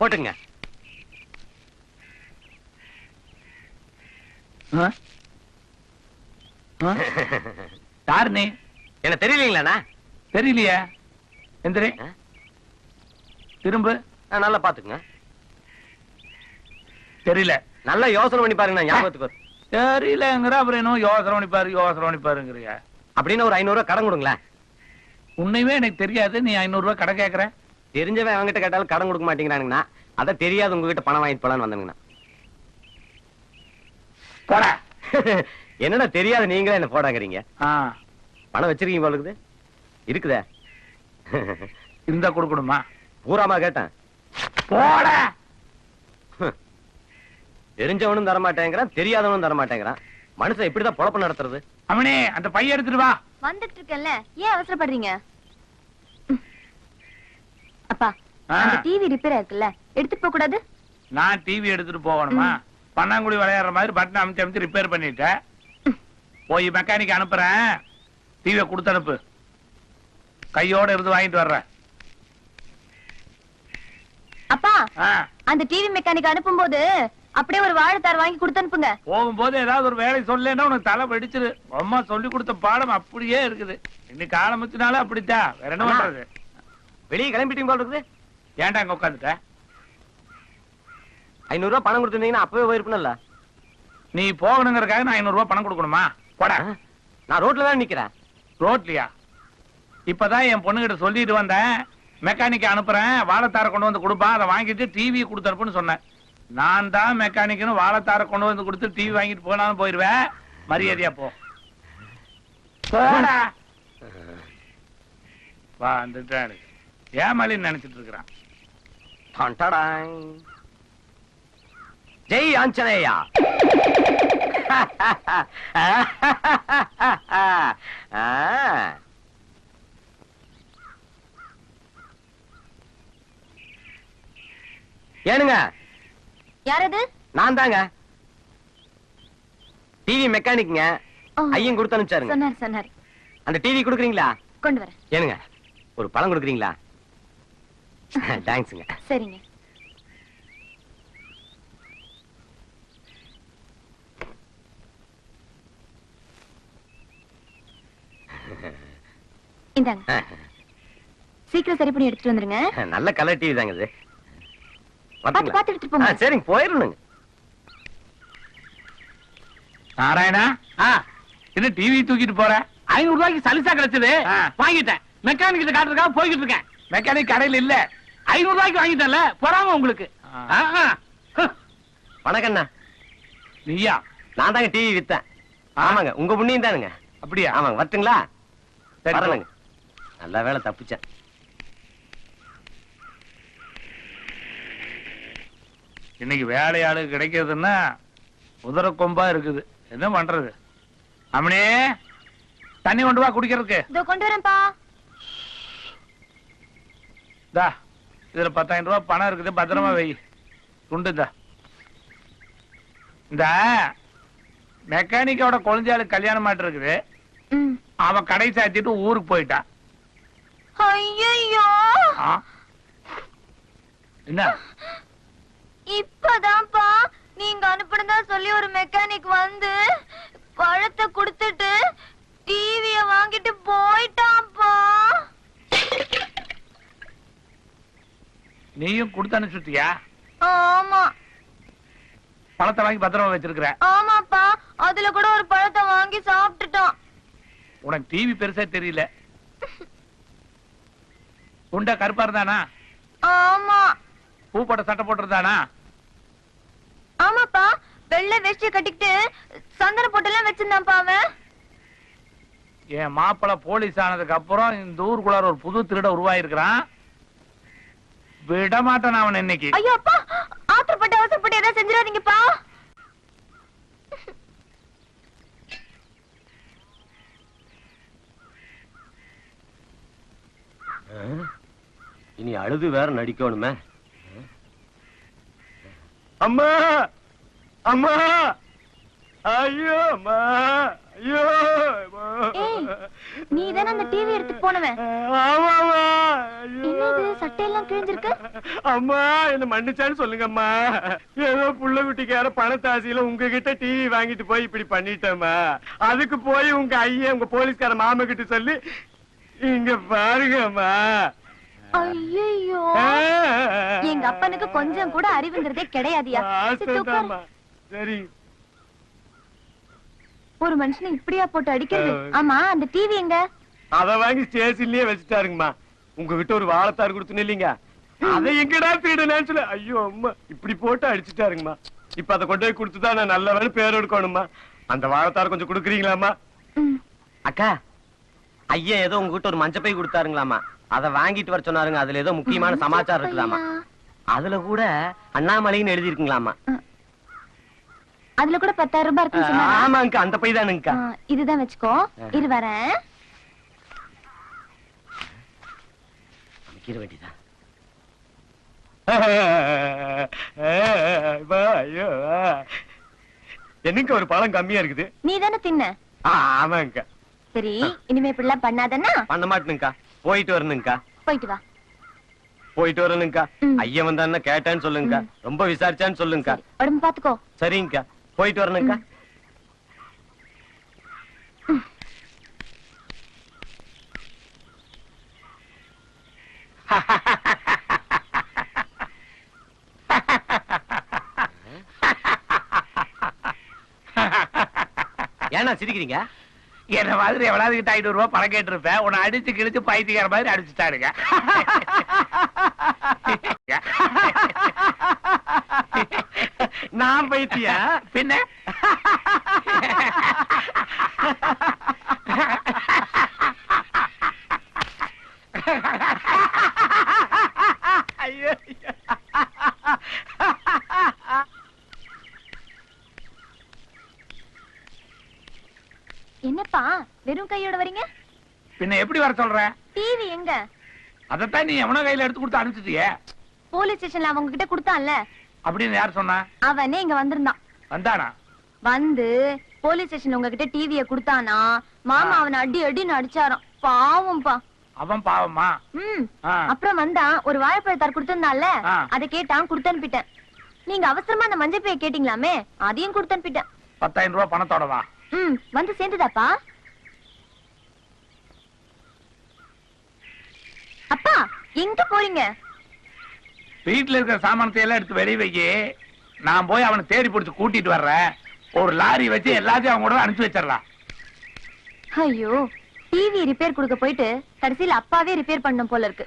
போட்டுங்க. ஆ? ஆ? யார் நீ என்ன தெரியலீங்களாண்ணா? தெரியலையே. எந்திரி? திரும்ப. நல்லா பாத்துக்குங்க தெரியல. நல்லா யோசனை பண்ணி பாருங்க ஞாபகத்துக்கு. தெரியலங்கிற அப்புறம் என்ன யோசனை பண்ணி பாரு யோசனை பண்ணி பாருங்கிறியா. அப்படின்னு ஒரு ஐநூறு கடன் கொடுங்களேன். உன்னையுமே எனக்கு தெரியாது நீ ஐநூறு ரூபாய் கடை கேக்குற தெரிஞ்சவன் அவங்ககிட்ட கேட்டாலும் கடன் கொடுக்க மாட்டேங்கிறானுங்கண்ணா. அதை தெரியாது உங்ககிட்ட பணம் வாங்கிட்டு போலான்னு வந்தேங்கண்ணா போடா. என்னடா தெரியாது நீங்களே என்ன போடாங்கிறீங்க பணம் வச்சிருக்கீங்க போல இருக்குது. இருக்குதே. இருந்தா கொடுக்கணுமா? பூராமா கேட்டேன். போடா. தெரிஞ்சவனும் தர மாட்டேங்கிறான் தெரியாதவனும் தர மாட்டேங்கிறான் மனுஷன் இப்படிதான் பொழப்பு நடத்துறது. அவனே அந்த பைய எடுத்துட்டு வா. வந்துட்டு இருக்கேன்ல. ஏன் அவசரப்படுறீங்க. அப்பா. அந்த டிவி ரிப்பேர் இருக்குல்ல? எடுத்துட்டு போக கூடாது? நான் டிவி எடுத்துட்டு போகணுமா? பன்னாங்குழி விளையாடுற மாதிரி பட்டன் அமைச்சு அமைச்சு ரிப்பேர் பண்ணிட்டேன் போய் மெக்கானிக் அனுப்புறேன். டிவியை கொடுத்து அனுப்பு. கையோட இருந்து வாங்கிட்டு வர்றேன் அப்பா அந்த டிவி மெக்கானிக் அனுப்பும்போது அப்படியே ஒரு வாழைத்தார் வாங்கி கொடுத்து அனுப்புங்க. போகும்போது ஏதாவது ஒரு வேலை சொல்லேன்னா உனக்கு தலை வெடிச்சிரு. அம்மா சொல்லி கொடுத்த பாடம் அப்படியே இருக்குது. இன்னைக்கு ஆரம்பிச்சனால அப்படித்தான். வேற என்ன. பண்றது? வெளியே கிளம்பிட்டீங்க போல இருக்குது. ஏன்டா அங்க உட்காந்துட்ட ஐநூறு ரூபாய் பணம் கொடுத்துருந்தீங்கன்னா அப்பவே போயிருப்பேன்ல நீ போகணுங்கிறதுக்காக நான் ஐநூறு ரூபாய் பணம் கொடுக்கணுமா? போடா. நான் ரோட்ல தான் நிக்கிறேன். ரோட்லயா? இப்பதான் என் பொண்ணுகிட்ட சொல்லிட்டு வந்தேன். மெக்கானிக் அனுப்புறேன். வாழைத்தார கொண்டு வந்து கொடுப்பா. அதை வாங்கிட்டு டிவி கொடுத்து அனுப்புன்னு சொன்னேன். நான் தான் மெக்கானிக்னு வாழைத்தார கொண்டு வந்து கொடுத்து டிவி வாங்கிட்டு போனாலும் போயிருவேன். மரியாதையா போ. போடா. வா வந்துட்டாரு ஏமாலின்னு நினைச்சிட்டு இருக்கிறான். ஜெய் ஆஞ்சநேயா. ஏனுங்க? யாரது? நான் தாங்க டிவி மெக்கானிக்ங்க. ஐயன் கொடுத்து அனுப்பிச்சாருங்க. சொன்னார் சொன்னார். அந்த டிவி கொடுக்குறீங்களா? கொண்டு வரேன். ஏனுங்க? ஒரு பழம் கொடுக்குறீங்களா? தேங்க்ஸுங்க சரிங்க. இந்தாங்க. சீக்கிரம் சரி பண்ணி எடுத்துட்டு வந்துருங்க. நல்ல கலர் டிவி தாங்க இது. பார்த்து வரட்டுங்களா? பார்த்து எடுத்துட்டு போங்க. ஆ, சரிங்க. போயிடணுங்க நாராயணா? என்ன டிவி தூக்கிட்டு போற? ஐநூறு ரூபாய்க்கு சலிசா கிடைச்சது. வாங்கிட்டேன். மெக்கானிக் கிட்ட காட்டுறதுக்காக போய்கிட்டு இருக்கேன். மெக்கானிக் கடையில இல்ல. ஐநூறு ரூபாய்க்கு வாங்கிட்டேன்ல பொறாம உங்களுக்கு. வணக்கண்ணா. நீயா? நான் தாங்க டிவி வித்தேன். ஆமாங்க உங்க புண்ணியம் தானுங்க. அப்படியா? ஆமாங்க வரட்டுங்களா? சரி, நல்ல வேலை தப்பிச்சேன். இன்னைக்கு வேலையாளு கிடைக்கிறதுன்னா உதர கொம்பா இருக்குது. என்ன பண்றது? அம்மனே தண்ணி கொண்டு வா குடிக்கிறதுக்கு. இதோ கொண்டு வரேன்ப்பா. தா. இதுல பத்தாயிரம் ரூபாய் பணம் இருக்குது. பத்திரமா வை. துண்டு இந்தா. மெக்கானிக்கோட குழந்தையாளுக்கு கல்யாணம் மாட்டு இருக்குது. அவன் கடை சாத்திட்டு ஊருக்கு போயிட்டான் ஐயோ? என்ன? இப்பதான்ப்பா. நீங்க அனுப்புனதா சொல்லி ஒரு மெக்கானிக் வந்து பழத்தை கொடுத்துட்டு டிவிய வாங்கிட்டு போயிட்டான்ப்பா. நீயும் கொடுத்து அனுப்பிச்சுட்டியா ஆமா. பணத்தை வாங்கி பத்திரமா வச்சிருக்கிற? ஆமாப்பா. அதுல கூட ஒரு பழத்தை வாங்கி சாப்பிட்டுட்டான் உனக்கு டிவி பெருசா தெரியல. உண்டா கருப்பா இருந்தானா? ஆமா. பூ போட்ட சட்டை போட்டிருந்தானா? ஆமாப்பா. வெள்ளை வேஷ்டிய கட்டிக்கிட்டு சந்தன போட்டெல்லாம் வச்சிருந்தான்ப்பா அவன். என் மாப்பிளை போலீஸ் ஆனதுக்கு அப்புறம் இந்த ஊருக்குள்ளார ஒரு புது திருட உருவாயிருக்கிறான். விட மாட்டேன் அவன் இன்னைக்கு. ஐயோ அப்பா! ஆத்திரப்பட்டு அவசரப்பட்டு எதாவது செஞ்சிடாதீங்கப்பா. இனி அழுது வேற நடிக்கணுமே. அம்மா! அம்மா ஐயோ அம்மா ஐயோ ஏய், நீ தானே அந்த டிவி எடுத்துட்டு போனவன்? சட்டையெல்லாம் கிழிஞ்சிருக்கு? அம்மா என்ன மன்னிச்சான்னு சொல்லுங்கம்மா ஏதோ புள்ள குட்டிக்கார பணத்தாசியில உங்ககிட்ட டிவி வாங்கிட்டு போய் இப்படி பண்ணிட்டேம்மா. அதுக்கு போய் உங்க ஐயா உங்க போலீஸ்கார மாமா கிட்ட சொல்லி இங்க பாருங்கம்மா ஐயோ எங்க அப்பனுக்கு கொஞ்சம் கூட அறிவுங்கிறதே கிடையாதியா. சரி. ஒரு மனுஷனை இப்படியா போட்டு அடிக்கிறது? ஆமா அந்த டிவி எங்க? அத வாங்கி ஸ்டேஷன்லயே வச்சுட்டாருங்கம்மா. உங்ககிட்ட ஒரு வாழைத்தார் கொடுத்துன்னு இல்லீங்க. அதை எங்கடா திருடுனேன்னு சொல்லி. ஐயோ அம்மா இப்படி போட்டு அடிச்சுட்டாருங்கம்மா. இப்ப அதை கொண்டு போய் கொடுத்துதான் நான் நல்ல வேலை பேர் எடுக்கணுமா அந்த வாழைத்தார் கொஞ்சம் கொடுக்குறீங்களாம்மா. அக்கா ஐயா ஏதோ உங்ககிட்ட ஒரு மஞ்சப்பை கொடுத்தாருங்களாமா அத வாங்கிட்டு வர சொன்னாருங்க. அதுல ஏதோ முக்கியமான சமாச்சாரம் இருக்குதாமா அதுல கூட அண்ணாமலைன்னு எழுதி இருக்குங்களாமா அதுல கூட பத்தாயிரம் ரூபாய் இருக்குன்னு சொன்னாரா? ஆமாங்கக்கா அந்த பை தானுங்கக்கா ஆ, இதுதான் வச்சுக்கோ. இரு வரேன். ஐயோ என்னங்க ஒரு பழம் கம்மியா இருக்குது? நீ தானே தின்ன? ஆ, ஆமாங்கக்கா சரி இனிமே இப்படிலாம் பண்ணாதன்னா? பண்ண மாட்டேனுங்கக்கா போயிட்டு வரணுங்கக்கா போயிட்டு வா. போயிட்டு வரணுங்கக்கா ம். ஐயா வந்தான்னு கேட்டான்னு சொல்லுங்கக்கா ரொம்ப விசாரிச்சான்னு சொல்லுங்கக்கா சரி, உடம்பு பாத்துக்கோ சரிங்கக்கா போயிட்டு வரணுங்கக்கா ஏன்னா சிரிக்கிறீங்க? என்ன மாதிரி எவ்வளவு கிட்ட ஐநூறு ரூபாய் பணம் கேட்டிருப்பேன் உன்னை அடிச்சு கிழிச்சு பைத்தியக்கார மாதிரி அடிச்சுட்டாருங்க நான் பைத்தியா வெறும் கையோட வரீங்க? பின்ன எப்படி வர சொல்ற? டிவி எங்க? அதைத்தான் நீ எவனோ கையில எடுத்து கொடுத்து அனுப்பிச்சிட்டியே. போலீஸ் ஸ்டேஷன்ல அவங்க கிட்ட கொடுத்தான்ல. அப்படின்னு யார் சொன்னா? அவனே இங்க வந்திருந்தான். வந்தானா? வந்து போலீஸ் ஸ்டேஷன்ல உங்ககிட்ட டிவிய கொடுத்தானா? மாமா அவனை அடி அடின்னு அடிச்சாராம். பாவம்பா. அவன் பாவமா? ம். அப்புறம் வந்தான். ஒரு வாழைப்பழத்தார் கொடுத்திருந்தான்ல ஆ. அதை கேட்டான் கொடுத்து அனுப்பிட்டேன் நீங்க அவசரமா அந்த மஞ்சள் பைய கேட்டீங்களாமே? அதையும் கொடுத்து அனுப்பிட்டேன் பத்தாயிரம் ரூபாய் பணத்தோட வா ம். வந்து சேர்ந்துதாப்பா? அப்பா எங்க போறீங்க? வீட்டுல இருக்கிற சாமானத்தை எல்லாம் எடுத்து வெளியே வைக்கி நான் போய் அவனை தேடி பிடிச்சு கூட்டிட்டு வர்றேன். ஒரு லாரி வச்சு எல்லாத்தையும் அவங்க கூட அனுப்பிச்சு வச்சிடலாம். ஐயோ டிவி ரிப்பேர் கொடுக்க போயிட்டு கடைசியில அப்பாவே ரிப்பேர் பண்ணும் போல இருக்கு.